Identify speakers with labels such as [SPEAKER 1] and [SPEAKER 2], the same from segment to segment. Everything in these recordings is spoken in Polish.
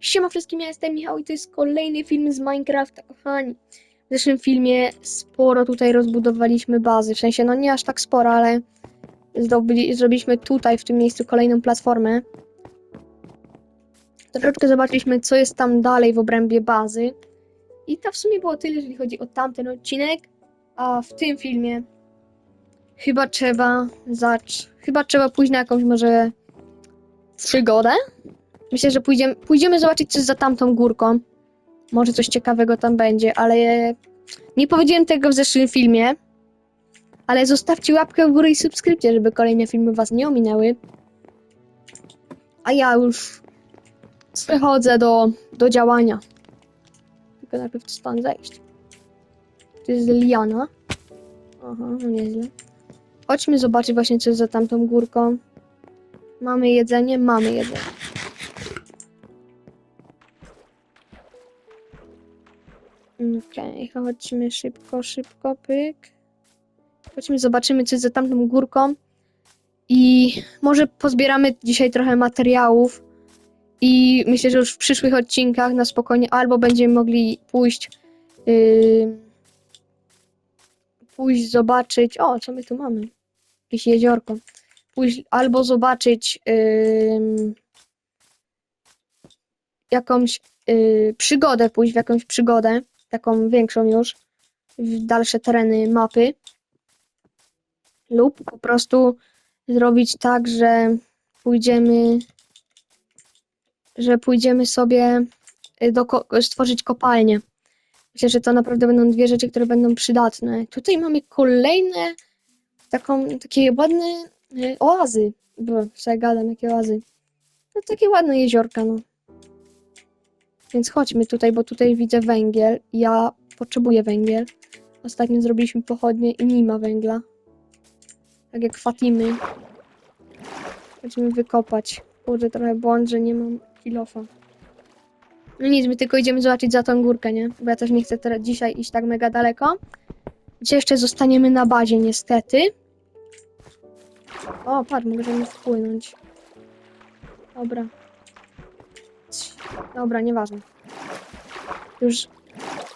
[SPEAKER 1] Siema wszystkim, ja jestem Michał i to jest kolejny film z Minecrafta, kochani. W zeszłym filmie sporo tutaj rozbudowaliśmy bazy, w sensie no nie aż tak sporo, ale zdobyli, zrobiliśmy tutaj w tym miejscu kolejną platformę. Troszeczkę zobaczyliśmy co jest tam dalej w obrębie bazy. I to w sumie było tyle, jeżeli chodzi o tamten odcinek, a w tym filmie chyba trzeba zacz... chyba trzeba pójść na jakąś może przygodę? Myślę, że pójdziemy, pójdziemy zobaczyć, co jest za tamtą górką. Może coś ciekawego tam będzie, ale nie powiedziałem tego w zeszłym filmie. Ale zostawcie łapkę w górę i subskrypcję, żeby kolejne filmy was nie ominęły. A ja już przechodzę do, do działania. Tylko najpierw stąd zejść. To jest liana. Aha, no nieźle. Chodźmy zobaczyć właśnie, co jest za tamtą górką. Mamy jedzenie? Mamy jedzenie. Okej, chodźmy szybko, szybko, pyk. Chodźmy, zobaczymy, co jest za tamtą górką. I może pozbieramy dzisiaj trochę materiałów. I myślę, że już w przyszłych odcinkach na spokojnie albo będziemy mogli pójść. Yy, pójść zobaczyć. O, co my tu mamy? Jakieś jeziorko. Pójść albo zobaczyć. Yy, jakąś yy, przygodę, pójść w jakąś przygodę, taką większą już, w dalsze tereny mapy. Lub po prostu zrobić tak, że pójdziemy, że pójdziemy sobie y, do, stworzyć kopalnię. Myślę, że to naprawdę będą dwie rzeczy, które będą przydatne. Tutaj mamy kolejne taką, takie ładne y, oazy. Bo, co ja gadam, jakie oazy. No takie ładne jeziorka, no. Więc chodźmy tutaj, bo tutaj widzę węgiel. Ja potrzebuję węgiel. Ostatnio zrobiliśmy pochodnie i nie ma węgla. Tak jak Fatimy. Chodźmy wykopać. Kurde, trochę błąd, że nie mam kilofa. No nic, my tylko idziemy zobaczyć za tą górkę, nie? Bo ja też nie chcę teraz dzisiaj iść tak mega daleko. Dzisiaj jeszcze zostaniemy na bazie, niestety. O, patrz, możemy wpłynąć. Dobra. Dobra, nieważne. Już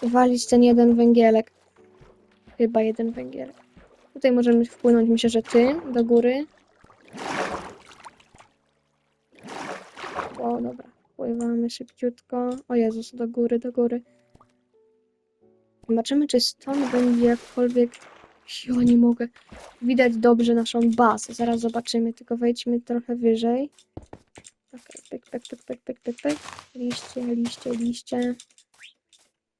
[SPEAKER 1] walić ten jeden węgielek. Chyba jeden węgielek. Tutaj możemy wpłynąć, myślę, że ty do góry. O, dobra. Pływamy szybciutko. O Jezus, do góry, do góry. Zobaczymy, czy stąd będzie jakkolwiek... Jo, nie mogę. Widać dobrze naszą bazę. Zaraz zobaczymy, tylko wejdźmy trochę wyżej. Okej, pyk, pyk, pyk, pyk, pyk, pyk, pyk. Liście, liście, liście.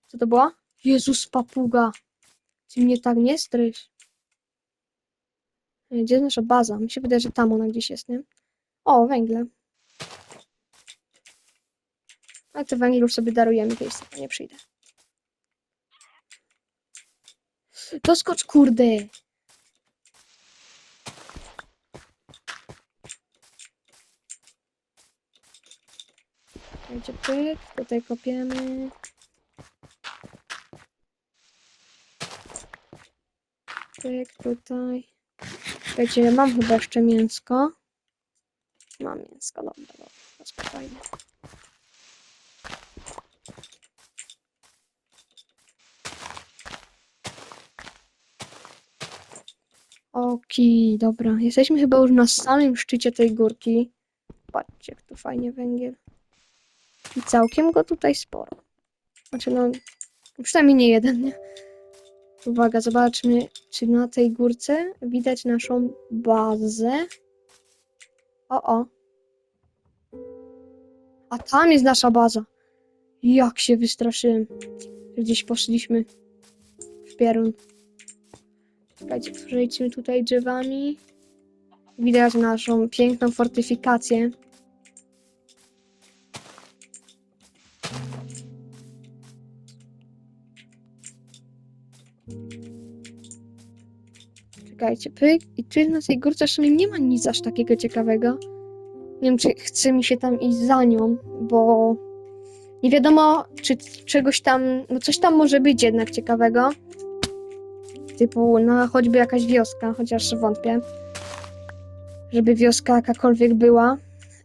[SPEAKER 1] Co to była? Jezus, papuga. Ty mnie tak nie stryś. Ej, Gdzie jest nasza baza? Mi się wydaje, że tam ona gdzieś jest, nie? O, węgle. Ale te węgiel już sobie darujemy, sobie nie przyjdę. Doskocz, kurde! Będzie pyk, tutaj kopiemy. Pyk, tutaj. Wiecie, mam chyba jeszcze mięsko. Mam mięsko, dobra, dobra, spokojnie. Oki, dobra. Jesteśmy chyba już na samym szczycie tej górki. Patrzcie, jak tu fajnie węgiel. I całkiem go tutaj sporo. Znaczy, no, przynajmniej nie jeden, nie? Uwaga, zobaczmy, czy na tej górce widać naszą bazę. O, o. A tam jest nasza baza. Jak się wystraszyłem. Gdzieś poszliśmy w pierun. Czekajcie, przejdźmy tutaj drzewami. Widać naszą piękną fortyfikację. Czekajcie, pyk. I tu na tej górce w sumie nie ma nic aż takiego ciekawego. Nie wiem, czy chce mi się tam iść za nią, bo nie wiadomo, czy czegoś tam, no coś tam może być jednak ciekawego. Typu, no choćby jakaś wioska, chociaż wątpię, żeby wioska jakakolwiek była.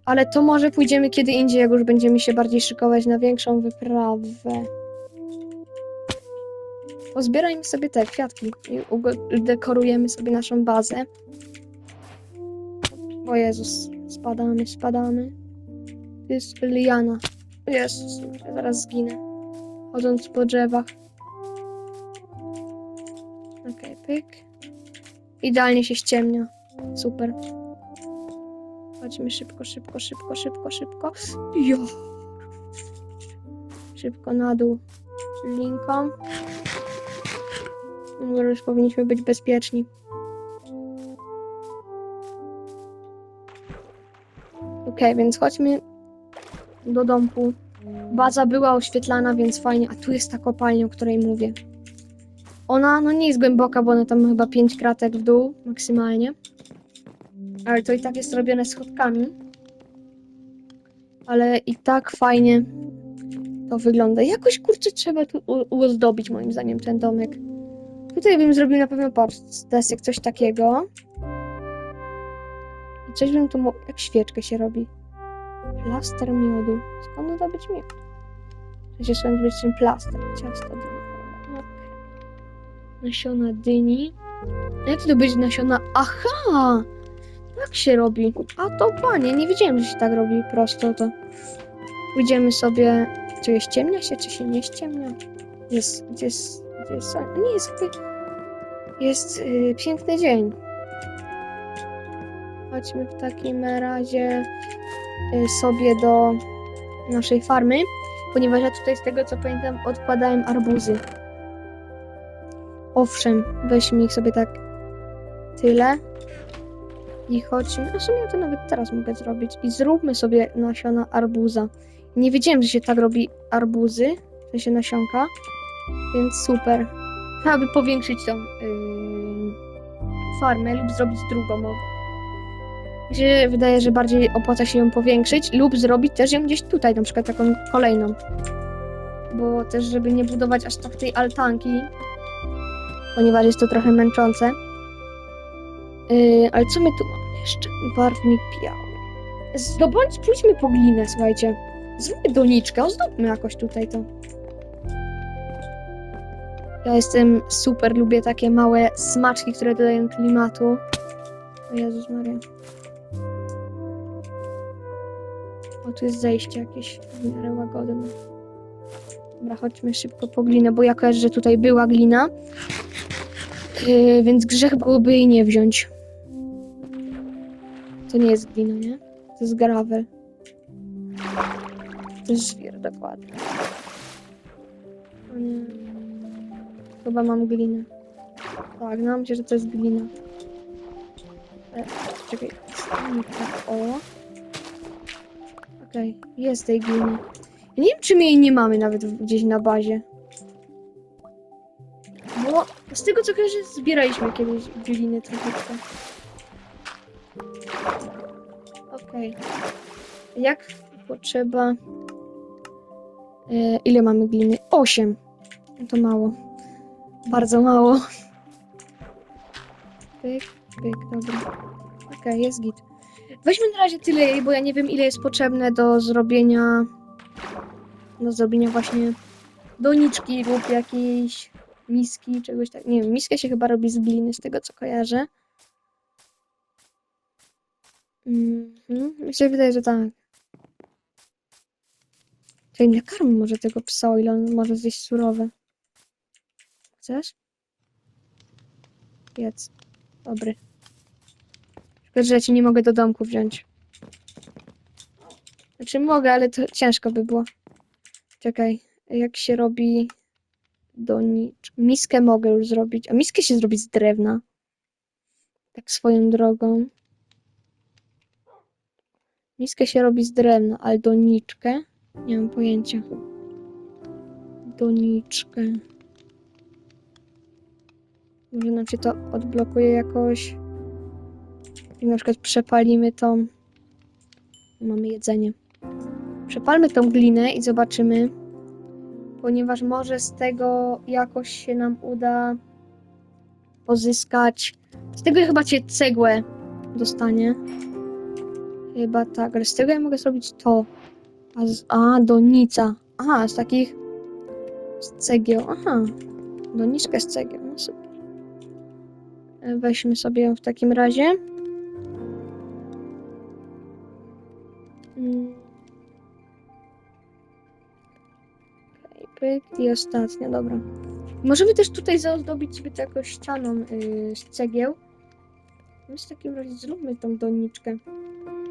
[SPEAKER 1] Ale to może pójdziemy kiedy indziej, jak już będziemy się bardziej szykować na większą wyprawę. Pozbierajmy sobie te kwiatki i dekorujemy sobie naszą bazę. O Jezus, spadamy, spadamy. To jest liana. Jezus, ja zaraz zginę. Chodząc po drzewach. Okej, pyk. Idealnie się ściemnia. Super. Chodźmy szybko, szybko, szybko, szybko, szybko. Jo. Szybko na dół. Linką. Już powinniśmy być bezpieczni. Okej, więc chodźmy do domku. Baza była oświetlana, więc fajnie. A tu jest ta kopalnia, o której mówię. Ona no nie jest głęboka, bo ona tam chyba 5 kratek w dół maksymalnie. Ale to i tak jest robione schodkami. Ale i tak fajnie to wygląda. Jakoś kurczę trzeba tu uzdobić moim zdaniem ten domek. Tutaj bym zrobił na pewno patrz, desek, coś takiego. I coś bym tu mógł... Jak świeczkę się robi. Plaster miodu. Skąd zdobyć miód? Przecież skąd być ten plaster? Ciasto dyniowe. Nasiona dyni. Jak to być nasiona? Aha! Tak się robi. A to panie, nie wiedziałem, że się tak robi prosto to. Pójdziemy sobie. Czy jest ciemnia się, czy się nie ściemnia? Jest, gdzie jest, jest, nie jest, jest yy, piękny dzień. Chodźmy w takim razie y, sobie do naszej farmy, ponieważ ja tutaj z tego co pamiętam odkładałem arbuzy. Owszem, weźmy ich sobie tak tyle i chodźmy, a w sumie to nawet teraz mogę zrobić i zróbmy sobie nasiona arbuza. Nie wiedziałem, że się tak robi arbuzy, w sensie nasionka, więc super. Trzeba by powiększyć tą yy, farmę lub zrobić drugą. się wydaje, że bardziej opłaca się ją powiększyć lub zrobić też ją gdzieś tutaj, na przykład taką kolejną. Bo też, żeby nie budować aż tak tej altanki, ponieważ jest to trochę męczące. Yy, ale co my tu mamy jeszcze? Barwnik biały. Zdobądź, pójdźmy po glinę, słuchajcie. Zróbmy doniczkę, ozdobmy jakoś tutaj to. Ja jestem super, lubię takie małe smaczki, które dodają klimatu. O Jezus Maria. O, tu jest zejście jakieś w miarę łagodne. Dobra, chodźmy szybko po glinę, bo ja kojarzę, że tutaj była glina. Yy, więc grzech byłoby jej nie wziąć. To nie jest glina, nie? To jest gravel. To jest żwir, dokładnie. Chyba mam glinę. Tak, no myślę, że to jest glina. E, czekaj, tak, o. Okej, jest tej gliny. Ja nie wiem, czy my jej nie mamy nawet gdzieś na bazie. Bo z tego co kojarzę, zbieraliśmy kiedyś gliny trochę. Okej. Jak potrzeba... E, ile mamy gliny? Osiem. No To mało. Bardzo mało. Pyk, pyk, dobra. Okej, jest git. Weźmy na razie tyle bo ja nie wiem ile jest potrzebne do zrobienia do zrobienia właśnie doniczki lub jakiejś miski, czegoś tak. Nie wiem, miskę się chyba robi z gliny, z tego co kojarzę. Mhm, mi się wydaje, że tak. Czyli nakarm może tego psa, o ile on może zjeść surowe. Chcesz? Jedz. Dobry. Szkoda, że ja ci nie mogę do domku wziąć. Znaczy mogę, ale to ciężko by było. Czekaj, jak się robi donicz... Miskę mogę już zrobić. A miskę się zrobi z drewna. Tak swoją drogą. Miskę się robi z drewna, ale doniczkę? Nie mam pojęcia. Doniczkę. Może nam się to odblokuje jakoś. Jak na przykład przepalimy tą. Mamy jedzenie. Przepalmy tą glinę i zobaczymy. Ponieważ może z tego jakoś się nam uda pozyskać. Z tego chyba cię cegłę dostanie. Chyba tak, ale z tego ja mogę zrobić to. A, z, a donica. Aha, z takich... Z cegieł. Aha. Doniczkę z cegieł. No super. Weźmy sobie ją w takim razie. Mm. Pyk. I ostatnia, dobra. Możemy też tutaj zaozdobić sobie to jakąś ścianą yy, z cegieł. Więc w takim razie zróbmy tą doniczkę.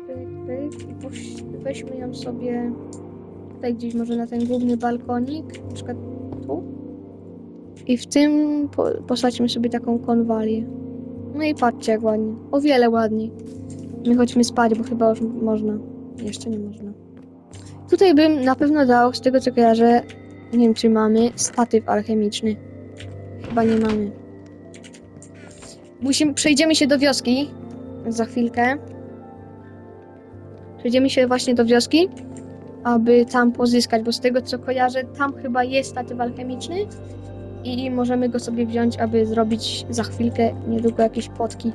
[SPEAKER 1] Pyk, pyk. I weźmy ją sobie tutaj gdzieś może na ten główny balkonik. Na przykład tu. I w tym po, posadźmy sobie taką konwalię. No i patrzcie jak ładnie. O wiele ładniej. My chodźmy spać, bo chyba już można. Jeszcze nie można. Tutaj bym na pewno dał, z tego co kojarzę, nie wiem czy mamy, statyw alchemiczny. Chyba nie mamy. Musimy, przejdziemy się do wioski za chwilkę. Przejdziemy się właśnie do wioski, aby tam pozyskać, bo z tego co kojarzę, tam chyba jest statyw alchemiczny i możemy go sobie wziąć, aby zrobić za chwilkę niedługo jakieś potki.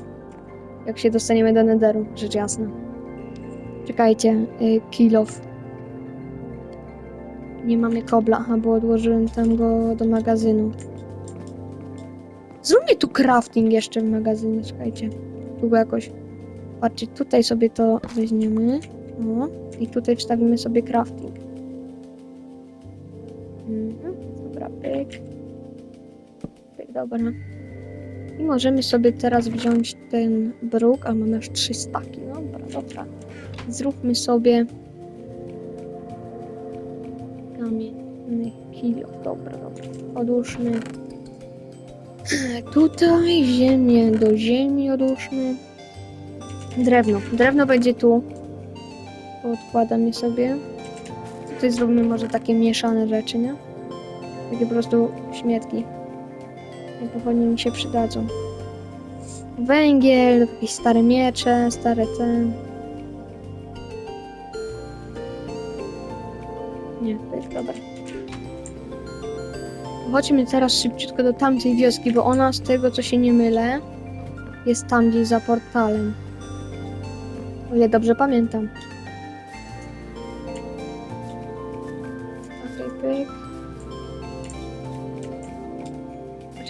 [SPEAKER 1] Jak się dostaniemy do Netheru, rzecz jasna. Czekajcie, y, kill off. Nie mamy kobla, bo odłożyłem tam go do magazynu. Zróbmy tu crafting jeszcze w magazynie, czekajcie. Tu go jakoś... Patrzcie, tutaj sobie to weźmiemy. O, i tutaj wstawimy sobie crafting. Mhm, dobra, pyk. Dobra. I możemy sobie teraz wziąć ten bruk, a mamy aż trzy staki. Dobra, dobra. Zróbmy sobie kamienny kilo. Dobra, dobra. Odłóżmy tutaj ziemię do ziemi odłóżmy. Drewno. Drewno będzie tu. Odkładam je sobie. Tutaj zróbmy może takie mieszane rzeczy, nie? Takie po prostu śmietki. I powoli mi się przydadzą. Węgiel, jakieś stare miecze, stare ten. Nie, to jest dobre. Chodźmy teraz szybciutko do tamtej wioski, bo ona, z tego co się nie mylę, jest tam gdzieś za portalem. O ile dobrze pamiętam.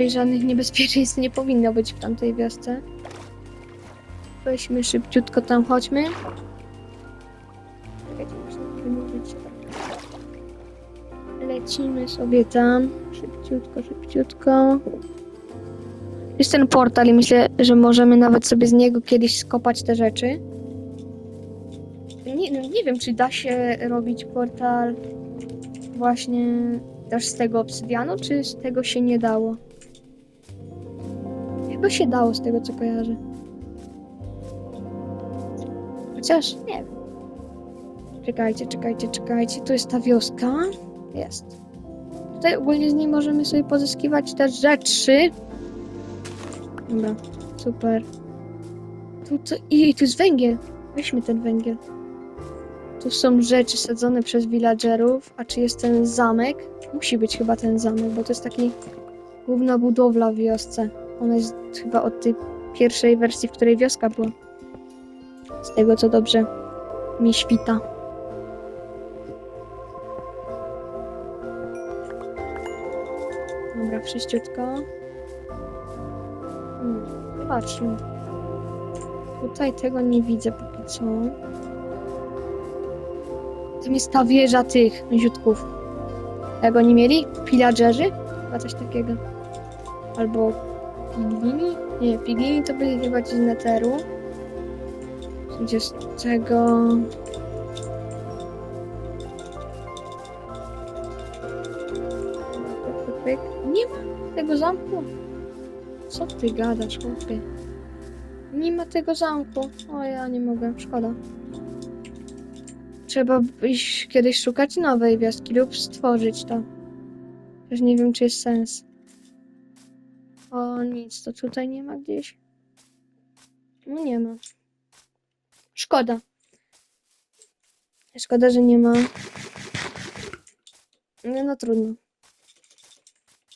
[SPEAKER 1] Raczej żadnych niebezpieczeństw nie powinno być w tamtej wiosce. Weźmy szybciutko tam, chodźmy. Lecimy sobie tam. Szybciutko, szybciutko. Jest ten portal i myślę, że możemy nawet sobie z niego kiedyś skopać te rzeczy. Nie, no nie wiem, czy da się robić portal właśnie też z tego obsydianu, czy z tego się nie dało. Chyba się dało z tego, co kojarzę. Chociaż nie wiem. Czekajcie, czekajcie, czekajcie. Tu jest ta wioska. Jest. Tutaj ogólnie z niej możemy sobie pozyskiwać też rzeczy. Dobra, super. Tu, to, I tu jest węgiel. Weźmy ten węgiel. Tu są rzeczy sadzone przez villagerów. A czy jest ten zamek? Musi być chyba ten zamek, bo to jest taki główna budowla w wiosce. Ona jest chyba od tej pierwszej wersji, w której wioska była. Z tego co dobrze mi świta. Dobra, wszyściutko. Hmm, patrzmy. Tutaj tego nie widzę póki co. Tam jest ta wieża tych ziutków. Tego nie mieli? Pillagerzy? Chyba coś takiego. Albo piglini? Nie, piglini to byli chyba ci z Netheru. Gdzie z tego... Nie ma tego zamku. Co ty gadasz, chłopie? Nie ma tego zamku. O, ja nie mogę, szkoda. Trzeba iść kiedyś szukać nowej wioski lub stworzyć to. Też nie wiem, czy jest sens. O, nic, to tutaj nie ma gdzieś. No nie ma. Szkoda. Szkoda, że nie ma. No, no trudno.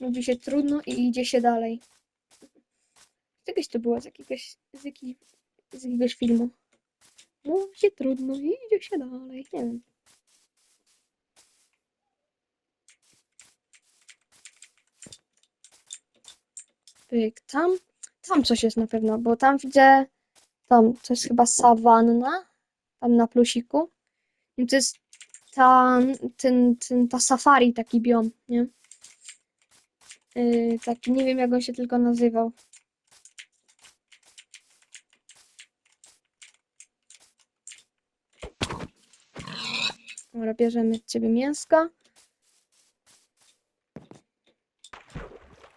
[SPEAKER 1] Mówi się trudno i idzie się dalej. Kiedyś to było z jakiegoś, z, z jakiegoś filmu. Mówi się trudno, idzie się dalej. Nie wiem. Pyk, tam, tam coś jest na pewno, bo tam widzę, tam, to jest chyba sawanna, tam na plusiku. I to jest ta, ten, ten, ta safari taki biom, nie? Yy, taki, nie wiem jak on się tylko nazywał. Dobra, bierzemy ciebie mięsko.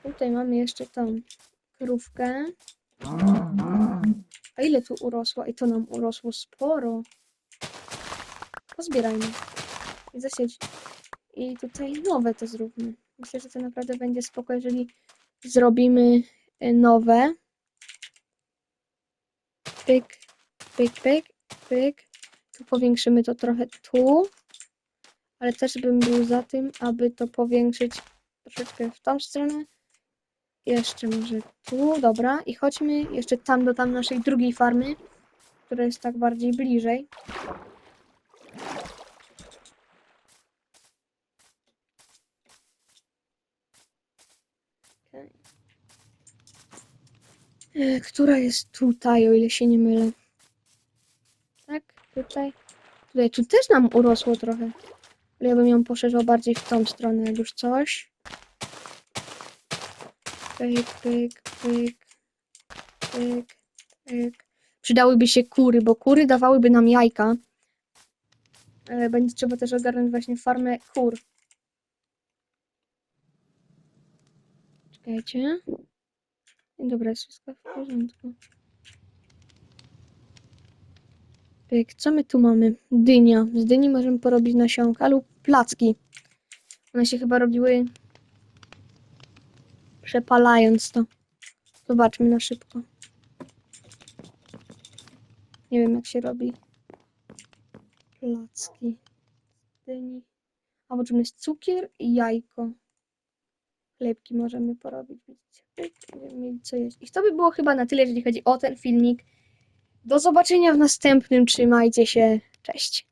[SPEAKER 1] Tutaj mamy jeszcze tą krówkę. A ile tu urosło? I to nam urosło sporo. Pozbierajmy. I zasiedź. I tutaj nowe to zróbmy. Myślę, że to naprawdę będzie spoko, jeżeli zrobimy y, nowe. Pyk, pyk, pyk, pyk. Tu powiększymy to trochę tu. Ale też bym był za tym, aby to powiększyć troszeczkę w tą stronę. Jeszcze może tu, dobra. I chodźmy jeszcze tam do tam naszej drugiej farmy, która jest tak bardziej bliżej. E, Która jest tutaj, o ile się nie mylę? Tak, tutaj. Tutaj, tu też nam urosło trochę. Ale ja bym ją poszerzał bardziej w tą stronę, jak już coś. Pyk, pyk, pyk, pyk, pyk. Przydałyby się kury, bo kury dawałyby nam jajka. Ale będzie trzeba też ogarnąć właśnie farmę kur. Czekajcie. Dobra, jest wszystko w porządku. Pyk, co my tu mamy? Dynia. Z dyni możemy porobić nasionka lub placki. One się chyba robiły przepalając to. Zobaczmy na szybko. Nie wiem jak się robi placki dyni. A potrzebny jest cukier i jajko. Chlebki możemy porobić. Będziemy co jeść. I to by było chyba na tyle, jeżeli chodzi o ten filmik. Do zobaczenia w następnym. Trzymajcie się. Cześć.